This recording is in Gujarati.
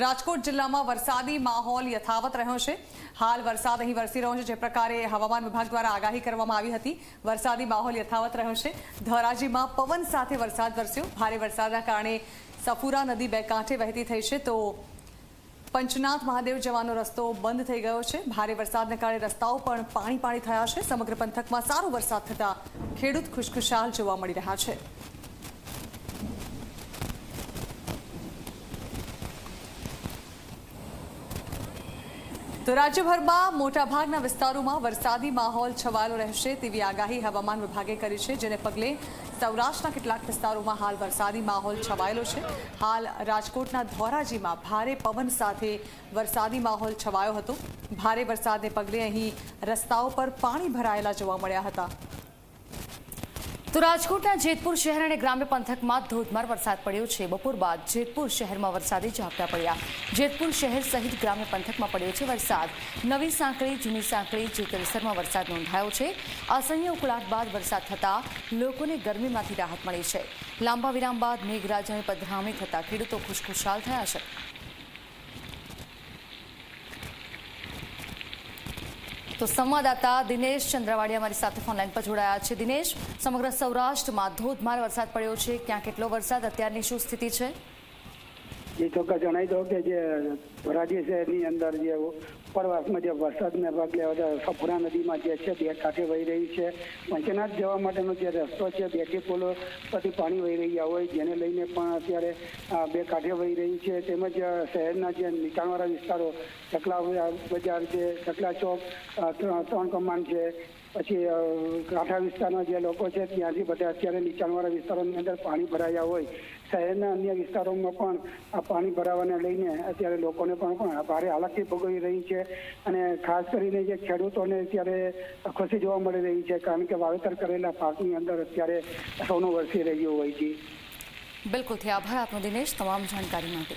રાજકોટ જિલ્લામાં વરસાદી માહોલ યથાવત રહ્યો છે. હાલ વરસાદ અહીં વરસી રહ્યો છે, જે પ્રકારે હવામાન વિભાગ દ્વારા આગાહી કરવામાં આવી હતી. વરસાદી માહોલ યથાવત રહ્યો છે. ધોરાજીમાં પવન સાથે વરસાદ વરસ્યો. ભારે વરસાદના કારણે સફુરા નદી બે કાંઠે વહેતી થઈ છે. તો પંચનાથ મહાદેવ જવાનો રસ્તો બંધ થઈ ગયો છે. ભારે વરસાદને કારણે રસ્તાઓ પણ પાણી પાણી થયા છે. સમગ્ર પંથકમાં સારો વરસાદ થતા ખેડૂત ખુશખુશાલ જોવા મળી રહ્યા છે. તો રાજ્યભરમાં મોટાભાગના વિસ્તારોમાં વરસાદી માહોલ છવાયેલો રહેશે તેવી આગાહી હવામાન વિભાગે કરી છે, જેને પગલે સૌરાષ્ટ્રના કેટલાક વિસ્તારોમાં હાલ વરસાદી માહોલ છવાયેલો છે. હાલ રાજકોટના ધોરાજીમાં ભારે પવન સાથે વરસાદી માહોલ છવાયો હતો. ભારે વરસાદને પગલે અહીં રસ્તાઓ પર પાણી ભરાયેલા જોવા મળ્યા હતા. તો રાજકોટના જેતપુર શહેર અને ગ્રામ્ય પંથકમાં ધોધમાર વરસાદ પડ્યો છે. બપોર બાદ જેતપુર શહેરમાં વરસાદી ઝાપટા પડ્યા. જેતપુર શહેર સહિત ગ્રામ્ય પંથકમાં પડ્યો છે વરસાદ. નવી સાંકળી, જૂની સાંકળી જેતલસરમાં વરસાદ નોંધાયો છે. અસહ્ય ઉકળાટ બાદ વરસાદ થતાં લોકોને ગરમીમાંથી રાહત મળી છે. લાંબા વિરામ બાદ મેઘરાજાની પધરામણી થતાં ખેડૂતો ખુશખુશાલ થયા છે. તો સંવાદદાતા દિનેશ ચંદ્રવાડિયા મારી સાથે ફોનલાઈન પર જોડાયા છે. દિનેશ, સમગ્ર સૌરાષ્ટ્રમાં ધોધમાર વરસાદ પડ્યો છે. ક્યાં કેટલો વરસાદ? અત્યારની શું સ્થિતિ છે? એ ચોક્કસ જણાવી દો કે જે ધોરાજી શહેરની અંદર જે ઉપરવાસમાં જે વરસાદને પગલે સફુરા નદીમાં જે છે, બે કાંઠે વહી રહી છે. પંચનાથ જવા માટેનો જે રસ્તો છે બેટી પુલો પરથી પાણી વહી રહ્યા હોય, જેને લઈને પણ અત્યારે બે કાંઠે વહી રહી છે. તેમજ શહેરના જે નીચાણવાળા વિસ્તારો, ચકલા બજાર છે, ચકલા ચોક ત્રણ કમાન છે. પછી કાંઠા વિસ્તારના જે લોકો છે, ત્યાંથી બધા અત્યારે નીચાણવાળા વિસ્તારોની અંદર પાણી ભરાયા હોય. શહેરના અન્ય વિસ્તારોમાં પણ આ પાણી ભરાવાને લઈને અત્યારે લોકોને પણ ભારે હાલાકી ભોગવી રહી અને ખાસ કરીને જે ખેડૂતોને અત્યારે ખુશી જોવા મળી રહી છે, કારણ કે વાવેતર કરેલા પાકની અંદર અત્યારે સોનું વરસી રહ્યું હોય છે. બિલકુલથી આભાર આપનો દિનેશ તમામ જાણકારી માટે.